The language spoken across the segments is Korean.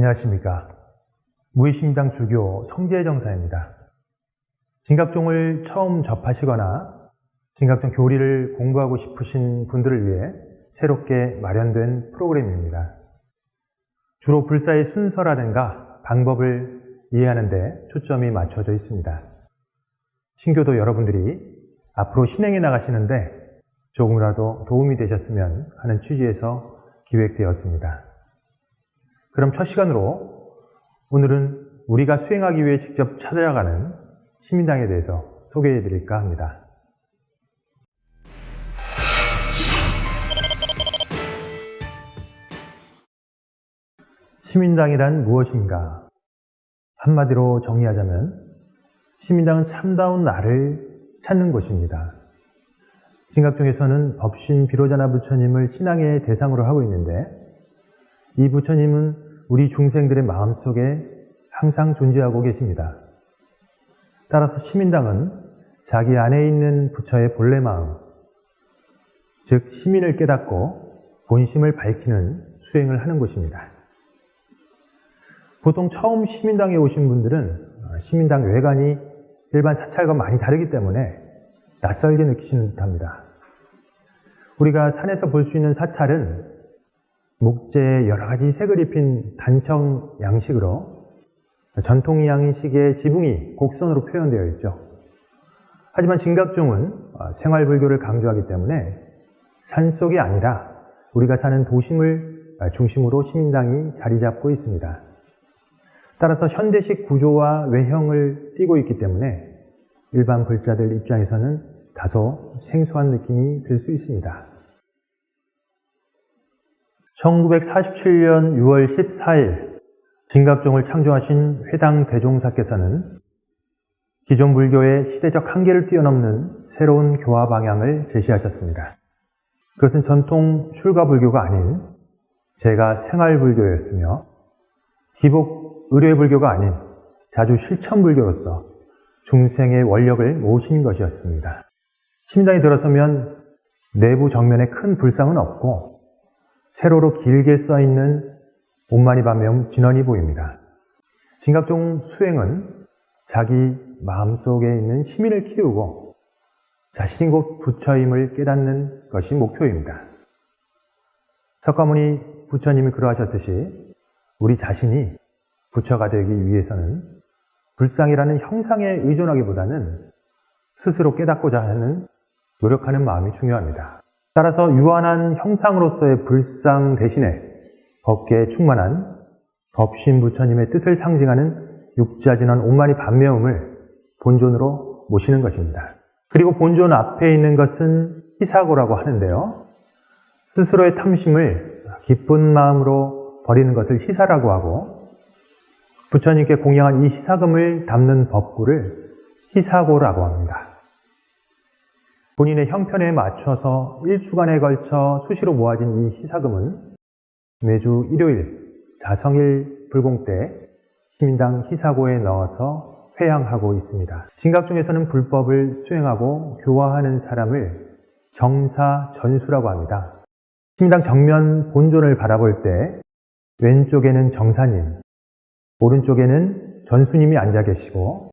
안녕하십니까. 무의심당 주교 성재정사입니다. 진각종을 처음 접하시거나 진각종 교리를 공부하고 싶으신 분들을 위해 새롭게 마련된 프로그램입니다. 주로 불사의 순서라든가 방법을 이해하는 데 초점이 맞춰져 있습니다. 신교도 여러분들이 앞으로 신행해 나가시는데 조금이라도 도움이 되셨으면 하는 취지에서 기획되었습니다. 그럼 첫 시간으로 오늘은 우리가 수행하기 위해 직접 찾아가는 시민당에 대해서 소개해 드릴까 합니다. 시민당이란 무엇인가? 한마디로 정리하자면 시민당은 참다운 나를 찾는 곳입니다. 진각 중에서는 법신 비로자나 부처님을 신앙의 대상으로 하고 있는데 이 부처님은 우리 중생들의 마음속에 항상 존재하고 계십니다. 따라서 시민당은 자기 안에 있는 부처의 본래 마음, 즉 시민을 깨닫고 본심을 밝히는 수행을 하는 곳입니다. 보통 처음 시민당에 오신 분들은 시민당 외관이 일반 사찰과 많이 다르기 때문에 낯설게 느끼시는 듯합니다. 우리가 산에서 볼 수 있는 사찰은 목재에 여러 가지 색을 입힌 단청 양식으로 전통 양식의 지붕이 곡선으로 표현되어 있죠. 하지만 진각종은 생활불교를 강조하기 때문에 산속이 아니라 우리가 사는 도심을 중심으로 시민당이 자리 잡고 있습니다. 따라서 현대식 구조와 외형을 띠고 있기 때문에 일반 불자들 입장에서는 다소 생소한 느낌이 들 수 있습니다. 1947년 6월 14일 진각종을 창조하신 회당 대종사께서는 기존 불교의 시대적 한계를 뛰어넘는 새로운 교화 방향을 제시하셨습니다. 그것은 전통 출가 불교가 아닌 제가 생활 불교였으며 기복 의뢰 불교가 아닌 자주 실천 불교로서 중생의 원력을 모신 것이었습니다. 심장이 들어서면 내부 정면에 큰 불상은 없고 세로로 길게 써 있는 온마니 반면 진원이 보입니다. 진각종 수행은 자기 마음속에 있는 시민을 키우고 자신이 곧 부처임을 깨닫는 것이 목표입니다. 석가모니 부처님이 그러하셨듯이 우리 자신이 부처가 되기 위해서는 불상이라는 형상에 의존하기보다는 스스로 깨닫고자 하는 노력하는 마음이 중요합니다. 따라서 유한한 형상으로서의 불상 대신에 법계에 충만한 법신 부처님의 뜻을 상징하는 육자진원 온마니 반매음을 본존으로 모시는 것입니다. 그리고 본존 앞에 있는 것은 희사고라고 하는데요. 스스로의 탐심을 기쁜 마음으로 버리는 것을 희사라고 하고 부처님께 공양한 이 희사금을 담는 법구를 희사고라고 합니다. 본인의 형편에 맞춰서 일주간에 걸쳐 수시로 모아진 이 희사금은 매주 일요일 자성일 불공 때 시민당 희사고에 넣어서 회양하고 있습니다. 진각 중에서는 불법을 수행하고 교화하는 사람을 정사 전수라고 합니다. 시민당 정면 본존을 바라볼 때 왼쪽에는 정사님, 오른쪽에는 전수님이 앉아 계시고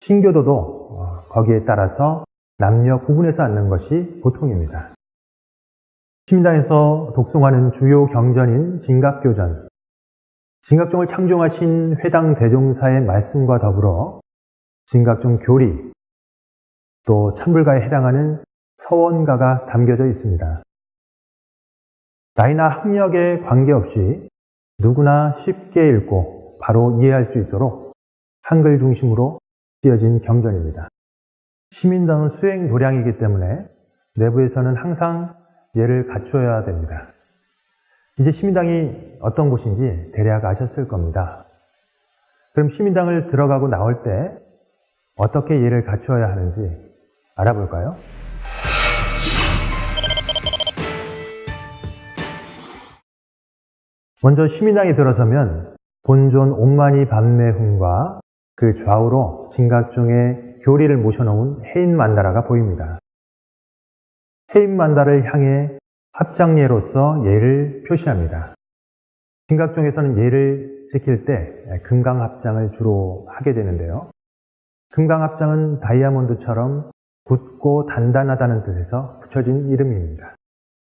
신교도도 거기에 따라서 남녀 구분해서 앉는 것이 보통입니다. 시민당에서 독송하는 주요 경전인 진각교전, 진각종을 창종하신 회당 대종사의 말씀과 더불어 진각종 교리, 또 참불가에 해당하는 서원가가 담겨져 있습니다. 나이나 학력에 관계없이 누구나 쉽게 읽고 바로 이해할 수 있도록 한글 중심으로 쓰여진 경전입니다. 시민당은 수행 도량이기 때문에 내부에서는 항상 예를 갖추어야 됩니다. 이제 시민당이 어떤 곳인지 대략 아셨을 겁니다. 그럼 시민당을 들어가고 나올 때 어떻게 예를 갖추어야 하는지 알아볼까요? 먼저 시민당에 들어서면 본존 옴마니 밤매훈과 그 좌우로 진각중의 교리를 모셔놓은 해인 만다라가 보입니다. 해인 만다를 향해 합장예로서 예를 표시합니다. 진각중에서는 예를 지킬 때 금강합장을 주로 하게 되는데요. 금강합장은 다이아몬드처럼 굳고 단단하다는 뜻에서 붙여진 이름입니다.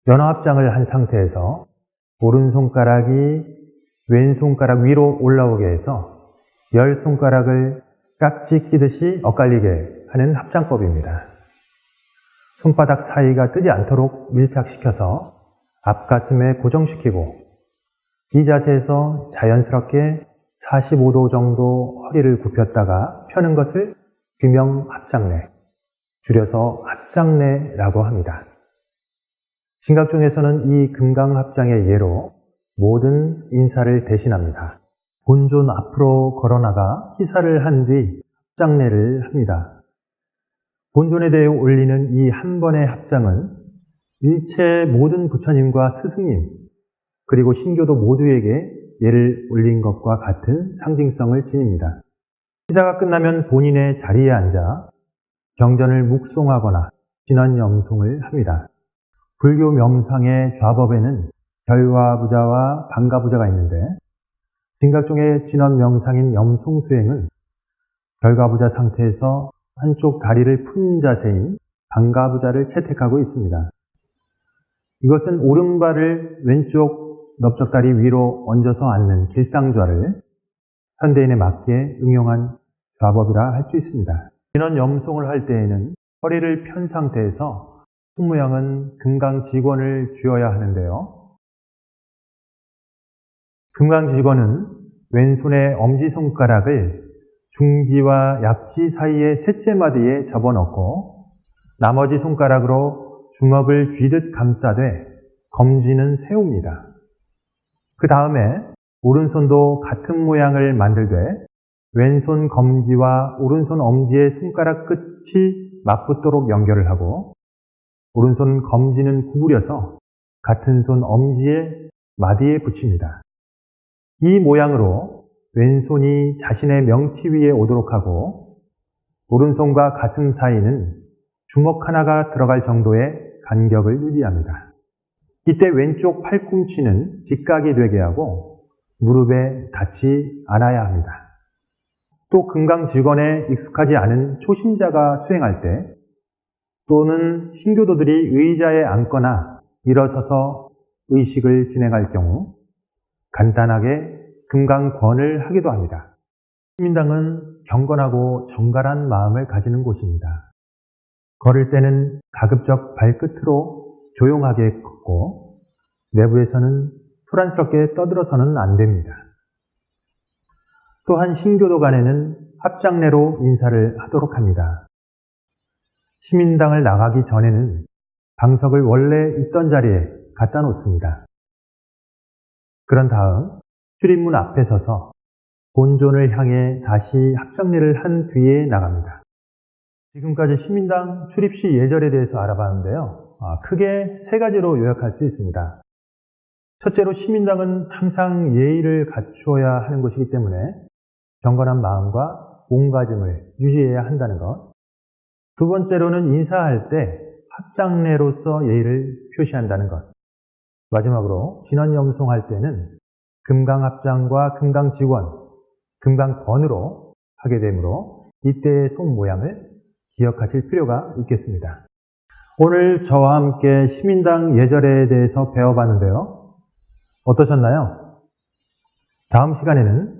연어합장을 한 상태에서 오른손가락이 왼손가락 위로 올라오게 해서 열 손가락을 깍지 끼듯이 엇갈리게 하는 합장법입니다. 손바닥 사이가 뜨지 않도록 밀착시켜서 앞가슴에 고정시키고 이 자세에서 자연스럽게 45도 정도 허리를 굽혔다가 펴는 것을 규명 합장내, 줄여서 합장내라고 합니다. 진각중에서는 이 금강합장의 예로 모든 인사를 대신합니다. 본존 앞으로 걸어나가 희사를 한 뒤 합장내를 합니다. 본존에 대해 올리는 이 한 번의 합장은 일체 모든 부처님과 스승님, 그리고 신교도 모두에게 예를 올린 것과 같은 상징성을 지닙니다. 희사가 끝나면 본인의 자리에 앉아 경전을 묵송하거나 진언염송을 합니다. 불교 명상의 좌법에는 결과부자와 반가부자가 있는데 진각종의 진언 명상인 염송 수행은 결과부자 상태에서 한쪽 다리를 푼 자세인 반가부자를 채택하고 있습니다. 이것은 오른발을 왼쪽 넓적다리 위로 얹어서 앉는 길상좌를 현대인에 맞게 응용한 좌법이라 할 수 있습니다. 진원 염송을 할 때에는 허리를 편 상태에서 손모양은 금강 직원을 쥐어야 하는데요. 금강직원은 왼손의 엄지손가락을 중지와 약지 사이의 셋째 마디에 접어넣고 나머지 손가락으로 주먹을 쥐듯 감싸되 검지는 세웁니다. 그 다음에 오른손도 같은 모양을 만들되 왼손 검지와 오른손 엄지의 손가락 끝이 맞붙도록 연결을 하고 오른손 검지는 구부려서 같은 손 엄지의 마디에 붙입니다. 이 모양으로 왼손이 자신의 명치 위에 오도록 하고 오른손과 가슴 사이는 주먹 하나가 들어갈 정도의 간격을 유지합니다. 이때 왼쪽 팔꿈치는 직각이 되게 하고 무릎에 닿지 않아야 합니다. 또 금강직원에 익숙하지 않은 초심자가 수행할 때 또는 신교도들이 의자에 앉거나 일어서서 의식을 진행할 경우 간단하게 금강권을 하기도 합니다. 시민당은 경건하고 정갈한 마음을 가지는 곳입니다. 걸을 때는 가급적 발끝으로 조용하게 걷고 내부에서는 소란스럽게 떠들어서는 안 됩니다. 또한 신교도 간에는 합장내로 인사를 하도록 합니다. 시민당을 나가기 전에는 방석을 원래 있던 자리에 갖다 놓습니다. 그런 다음 출입문 앞에 서서 본존을 향해 다시 합장례를 한 뒤에 나갑니다. 지금까지 시민당 출입시 예절에 대해서 알아봤는데요. 아, 크게 세 가지로 요약할 수 있습니다. 첫째로 시민당은 항상 예의를 갖추어야 하는 것이기 때문에 경건한 마음과 몸가짐을 유지해야 한다는 것. 두 번째로는 인사할 때 합장례로서 예의를 표시한다는 것. 마지막으로 진원염송할 때는 금강합장과 금강직원, 금강권으로 하게 되므로 이때의 손 모양을 기억하실 필요가 있겠습니다. 오늘 저와 함께 시민당 예절에 대해서 배워봤는데요. 어떠셨나요? 다음 시간에는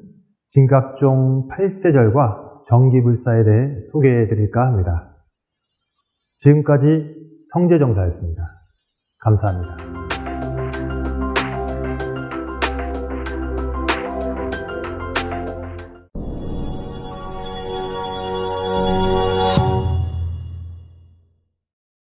진각종 8세절과 정기불사에 대해 소개해 드릴까 합니다. 지금까지 성재정사였습니다. 감사합니다.